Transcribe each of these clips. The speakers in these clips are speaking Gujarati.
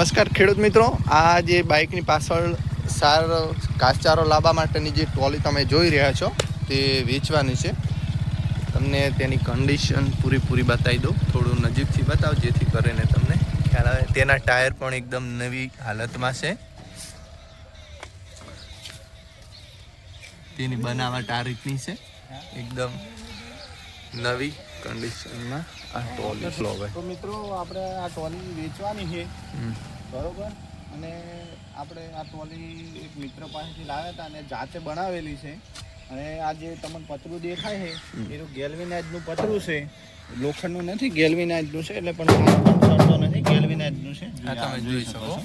નમસ્કાર ખેડૂત મિત્રો. આ જે બાઇકની પાછળ સાર ઘાસચારો લાવવા માટેની જે ટ્રોલી તમે જોઈ રહ્યા છો તે વેચવાની છે. તમને તેની કન્ડિશન પૂરીપૂરી બતાવી દઉં. થોડું નજીકથી બતાવો જેથી કરીને તમને ખ્યાલ આવે. તેના ટાયર પણ એકદમ નવી હાલતમાં છે. તેની બનાવટ આ રીતની છે. એકદમ નવી કન્ડિશનમાં આ ટ્રોલી તો મિત્રો આપણે આ ટ્રોલી વેચવાની છે. બરોબર? અને આપણે આ ટ્રોલી એક મિત્ર પાસેથી લાવ્યા હતા અને જાતે બનાવેલી છે. અને આ જે તમને પતરું દેખાય છે એનું ગેલ્વિનાઇઝનું પતરું છે. લોખંડનું નથી ગેલ્વિનાઇઝનું છે એટલે પણ નથી ગેલ્વિનાઇઝનું છે. તમે જોઈ શકો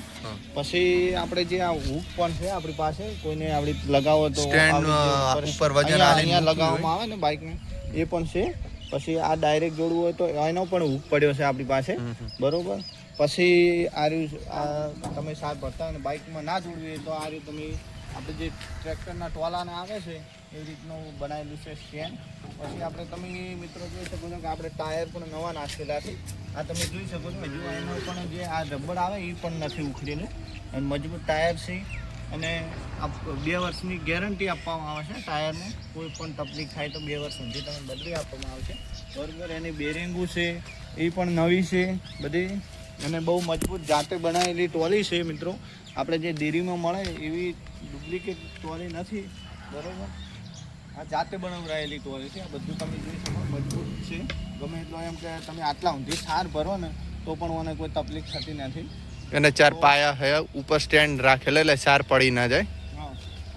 પછી આપણે જે આ હૂક પણ છે આપણી પાસે કોઈને આપણી લગાવો તો ઉપર વજન અહીંયા- લગાવવામાં આવે ને બાઇકને એ પણ છે. પછી આ ડાયરેક્ટ જોડવું હોય તો એનો પણ હૂક પડ્યો છે આપણી પાસે. બરોબર? પછી આ રહ્યું તમે સાત ભરતા અને બાઇકમાં ના જોડવી તો આ રહ્યું તમે આપણે જે ટ્રેક્ટરના ટોલાને આવે છે એવી રીતનું બનાવેલું છે સ્ટેન્ડ પછી આપણે તમે મિત્રો જોઈ શકો છો કે આપણે ટાયર પણ નવા નાખેલા છે. આ તમે જોઈ શકો છો હજુ એનો પણ જે આ રબડ આવે એ પણ નથી ઉખડેલું અને મજબૂત ટાયર છે અને બે વર્ષની ગેરંટી આપવામાં આવે છે ટાયરને. કોઈ પણ તકલીફ થાય તો બે વર્ષ સુધી તમને બદલી આપવામાં આવશે. બરોબર, એની બેરિંગો છે, એ પણ નવી છે, બધી. અને બહુ મજબૂત જાતે બનાવેલી ટોલી છે મિત્રો. આપણે જે ડેરીમાં મળે એવી ડુપ્લિકેટ ટોલી નથી બરાબર? આ જાતે બનાવરાયેલી ટોલી છે. આ બધું તમે જોઈ શકો મજબૂત છે. ગમે એટલો એમ કે તમે આટલા ઊંધી સાર ભરો ને તો પણ મને કોઈ તકલીફ થતી નથી. અને ચાર પાયા હે ઉપર સ્ટેન્ડ રાખેલા એટલે સાર પડી ના જાય.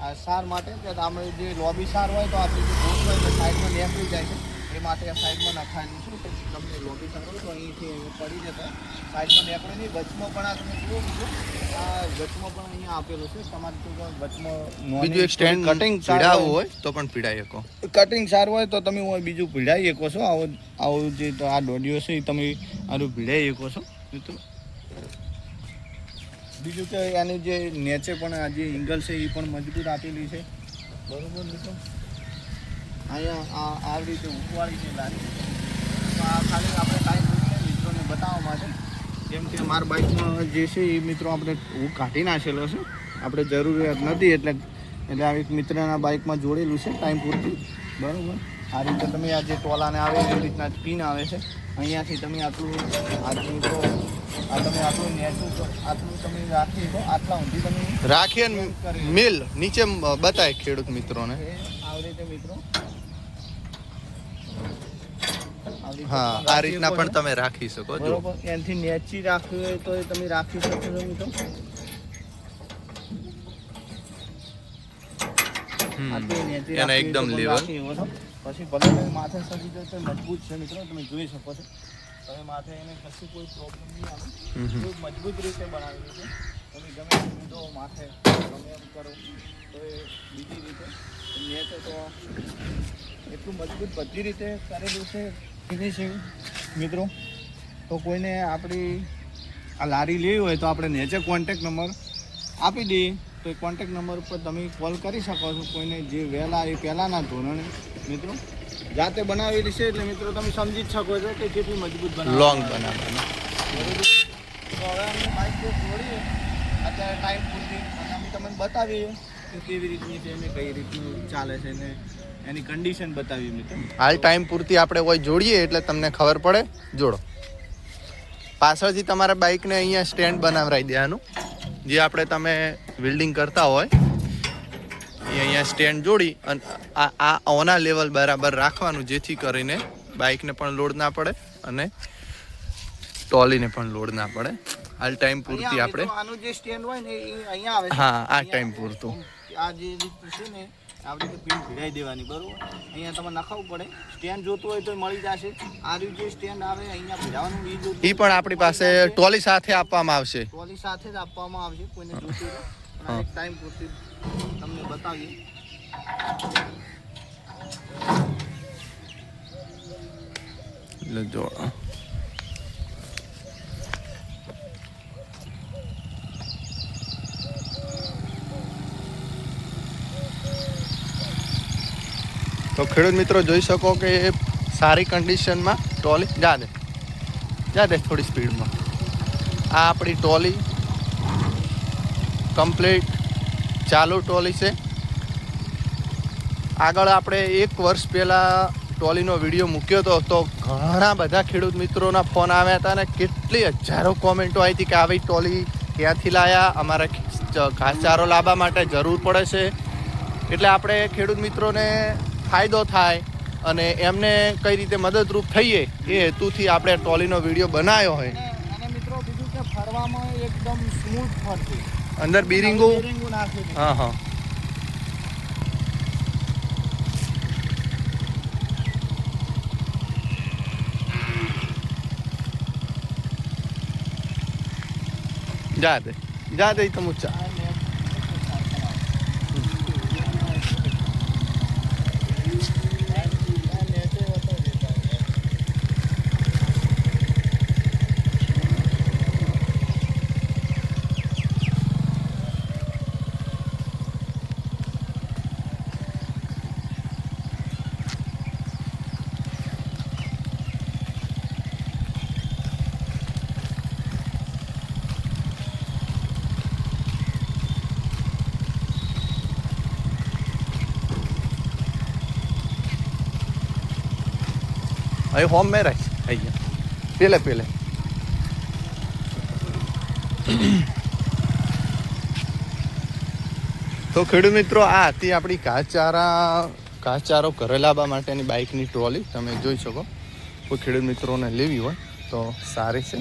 આ સાર માટે કે આપણે જે લોબી સાર હોય તો આપણી જે હોય તો સાઈડમાં નીકળી જાય છે. એ માટે આ સાઈડમાં નખાયેલું છે. કે તમને લોબી કરો તો અહીંથી અહીં પડી જતા. સાઈડમાં નીકળે નહીં વચમાં પણ આ તમે જુઓ બીજું. આ વચમાં પણ અહીંયા આપેલું છે. તમારે તો વચમાં બીજું એક સ્ટેન્ડ કટિંગ પીડાવું હોય. તો પણ પીડાઈ શકો. કટિંગ સારું હોય તો તમે હું બીજું પીડાઈ શકો છો. આવો આવું જે તો આ દોડીઓ છે એ તમે આનું ભીડાઈ શકો છો. મિત્રો. બીજું કે એની જે નેચે પણ આ જે એંગલ છે એ પણ મજબૂત આપેલી છે. બરોબર મિત્રો? અહીંયા આ આવી રીતે લારી તો આ ખાલી આપણે ટાઈમ મિત્રોને બતાવવા માટે. જેમ કે મારા બાઇકમાં જે છે એ મિત્રો આપણે હું કાઢી નાખેલો છે. આપણે જરૂરિયાત નથી એટલે એટલે આ એક મિત્રના બાઇકમાં જોડેલું છે ટાઈમ પૂરતી. બરાબર? આ રીતે તમે આ જે ટોલાને આવે એવી રીતના પિન આવે છે. અહીંયાથી તમે આટલું આટલું તો આ તમે આટલું નેચું તો આટલું તમે રાખી તો આટલા ઊંધી તમે રાખીએ મિલ નીચે બતાય ખેડૂત મિત્રોને. એ આવી રીતે મિત્રો આવી રીતે હા તમે આ રીતના પણ છો. તમે રાખી શકો જો એનથી નેચી રાખવી હોય તો તમે રાખી શકો છો મિત્રો. એને એકદમ લેવલ છો. પછી ભલે તમે માથે સજી જાય તો મજબૂત છે મિત્રો તમે જોઈ શકો છો તમે માથે એને કશું કોઈ પ્રોબ્લેમ નહીં આવે. મજબૂત રીતે બનાવેલું છે તમે ગમે તેમ માથે ગમે એમ કરો તો એ બીજી રીતે નેચે તો એટલું મજબૂત બધી રીતે કરેલું છે ફિનિશિંગ મિત્રો. તો કોઈને આપણી આ લારી લેવી હોય તો આપણે નીચે કોન્ટેક નંબર આપી દઈએ. તો એ કોન્ટેક નંબર ઉપર તમે કોલ કરી શકો છો કોઈને જે વહેલા એ પહેલાંના ધોરણે. મિત્રો જાતે બનાવેલી છે એટલે મિત્રો તમે સમજી જ શકો છો કે કેટલી મજબૂત બનાવી. લોંગ બનાવવાનું. બરોબર તો હવે અમે બાઇક જોડીએ અત્યારે ટાઈમ પૂરતી અને અમે તમને બતાવીએ કે કેવી રીતની છે ને કઈ રીતનું ચાલે છે ને એની કન્ડિશન બતાવી મિત્રો. હાલ ટાઈમ પૂરતી આપણે કોઈ જોડીએ એટલે તમને ખબર પડે. જોડો. પાછળથી તમારા બાઇકને અહીંયા સ્ટેન્ડ બનાવરાઈ દેવાનું. જે આપણે તમે વેલ્ડિંગ કરતા હોય એ અહીંયા સ્ટેન્ડ જોડી અને આ આ ઓના લેવલ બરાબર રાખવાનું જેથી કરીને બાઇકને પણ લોડ ના પડે અને ટ્રોલીને પણ લોડ ના પડે. હાલ ટાઈમ પૂરતી આપણે આનું જે સ્ટેન્ડ હોય ને એ અહીંયા આવે હા આ ટાઈમ પૂરતું. આ જે છે ને રીતે પિન ભીડાઈ દેવાની બરોબર? અહીંયા તમે નખાવવું પડે. સ્ટેન્ડ જોતું હોય તો મળી જશે. આ રહ્યું જે સ્ટેન્ડ આવે અહીંયા ભીડાવાનું એ જોતું એ પણ આપણી પાસે ટોલી સાથે આપવામાં આવશે. ટ્રોલી સાથે જ આપવામાં આવશે કોઈને જોતું હોય. એક ટાઈમ પૂરતી તમને બતાવીએ. એટલે જોડો ખેડૂત મિત્રો, જોઈ શકો કે એ સારી કન્ડિશનમાં ટ્રોલી જા દે. જા દે થોડી સ્પીડમાં આ આપણી ટ્રોલી કમ્પ્લીટ ચાલુ ટ્રોલી છે. આગળ આપણે એક વર્ષ પહેલાં ટ્રોલીનો વીડિયો મૂક્યો હતો તો ઘણા બધા ખેડૂત મિત્રોના ફોન આવ્યા હતા અને કેટલી હજારો કોમેન્ટો આવી હતી કે આવી ટ્રોલી ક્યાંથી લાયા? અમારે ઘાસચારો લાવવા માટે જરૂર પડે છે. એટલે આપણે ખેડૂત મિત્રોને ફાયદો થાય અને એમને કઈ રીતે મદદરૂપ થઈએ એ હેતુથી આપણે ટ્રોલીનો વીડિયો બનાવ્યો હોય. અને અને મિત્રો બીજું કે ફરવામાં એકદમ સ્મૂથ ફરતી. અંદર બિરિંગો? હા હા. જા દે જા દે તો અહીં હોમ મેં રાખ અહીંયા પેલે પેલે તો ખેડૂત મિત્રો આ હતી આપણી ઘાસચારા ઘાસચારો ઘરે લાવવા માટેની બાઇકની ટ્રોલી. તમે જોઈ શકો. કોઈ ખેડૂત મિત્રોને લેવી હોય તો સારી છે.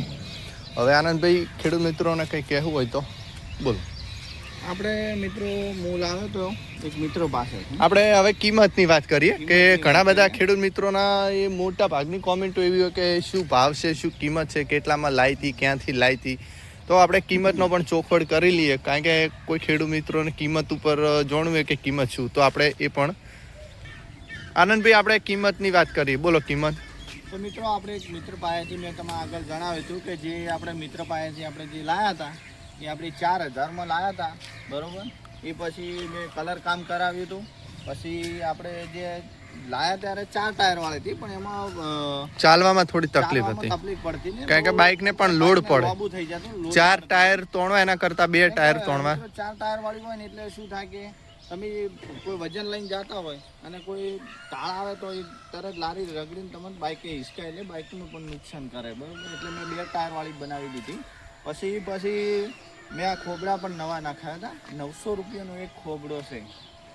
હવે આનંદભાઈ ખેડૂત મિત્રોને કંઈ કહેવું હોય તો બોલો. આપણે મિત્રો મૂળ લાવ્યો તો એક મિત્રો પાસે આપણે હવે કિંમતની વાત કરીએ કે ઘણા બધા ખેડૂત મિત્રોના એ મોટા ભાગની કોમેન્ટો એવી હોય કે શું ભાવ છે શું કિંમત છે કેટલામાં લાવી હતી ક્યાંથી લાવી હતી તો આપણે કિંમતનો પણ ચોખવડ કરી લઈએ. કારણ કે કોઈ ખેડૂત મિત્રોને કિંમત ઉપર જાણવું કે કિંમત શું. તો આપણે એ પણ આનંદભાઈ આપણે કિંમતની વાત કરીએ. બોલો કિંમત. તો મિત્રો આપણે એક મિત્ર પાસેથી મેં તમે આગળ જણાવ્યું હતું કે જે આપણે મિત્ર પાસેથી આપણે જે લાયા હતા એ આપણે ચાર હજારમાં લાયા હતા બરોબર? એ પછી મેં કલર કામ કરાવ્યું હતું પછી આપણે જે લાયા ત્યારે ચાર ટાયર વાળી હતી પણ એમાં ચાલવામાં થોડી તકલીફ હતી. તકલીફ પડતી ને કારણ કે બાઇક ને પણ લોડ પડે. થઈ જતું ચાર ટાયર તોડવા એના કરતા બે ટાયર તોડવા ચાર ટાયર વાળી હોય ને એટલે શું થાય કે તમે કોઈ વજન લઈને જતા હોય અને કોઈ તાળ આવે તો એ તરત લારી રગડીને તમને બાઇકે હિસકાય એટલે બાઇકનું પણ નુકસાન કરે બરાબર? એટલે મેં બે ટાયર વાળી બનાવી દીધી. પછી પછી મેં આ ખોબડા પણ નવા નાખ્યા હતા. નવસો રૂપિયાનો એક ખોબડો છે.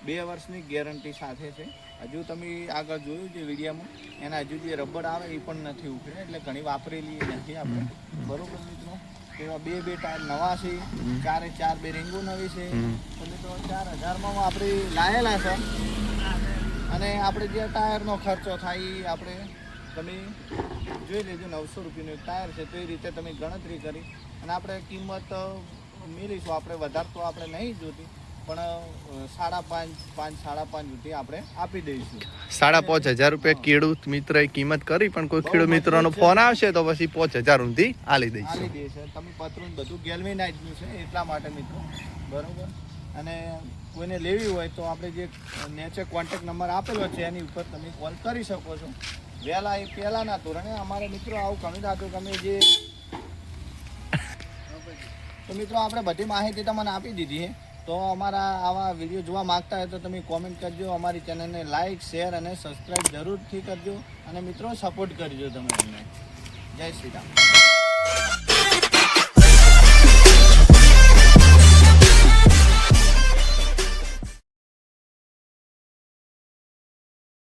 બે વર્ષની ગેરંટી સાથે છે. હજુ તમે આગળ જોયું છે વિડીયામાં? એના હજુ જે રબર આવે એ પણ નથી ઉખડે, એટલે ઘણી વાપરેલી નથી આપણે. બરોબર મિત્રો? એવા બે બે ટાયર નવા છે. ચારે ચાર બે રીંગો નવી છે. એટલે તો ચાર હજારમાં આપણે લાયેલા છે. અને આપણે જે ટાયરનો ખર્ચો થાય એ આપણે તમે જોઈ લેજો નવસો રૂપિયાનું એક ટાયર છે તો એ રીતે તમે ગણતરી કરી અને આપણે કિંમત મેળવીશું. આપણે વધારે તો આપણે નહીં જોતી પણ સાડા પાંચ પાંચ સાડા પાંચ સુધી આપણે આપી દઈશું. સાડા પાંચ હજાર રૂપિયા ખેડૂત મિત્રએ કિંમત કરી પણ કોઈ ખેડૂત મિત્રનો ફોન આવશે તો પછી પાંચ હજાર સુધી આલી દઈશું. આલી દેશે તમે પતરું બધું ગેલ્વેનાઇઝનું છે એટલા માટે મિત્રો. બરોબર? અને કોઈને લેવી હોય તો આપણે જે નેચર કોન્ટેક્ટ નંબર આપેલો છે એની ઉપર તમે કોલ કરી શકો છો. વહેલા એ પહેલાંના ધોરણે અમારા મિત્રો આવું ઘણું થતું તમે જે તો મિત્રો આપણે બધી માહિતી તમને આપી દીધી તો અમારા આવા વીડિયો જોવા માગતા હોય તો તમે કોમેન્ટ કરજો. અમારી ચેનલને લાઈક શેર અને સબસ્ક્રાઈબ જરૂરથી કરજો. અને મિત્રો સપોર્ટ કરજો તમે અમને. જય શ્રી રામ.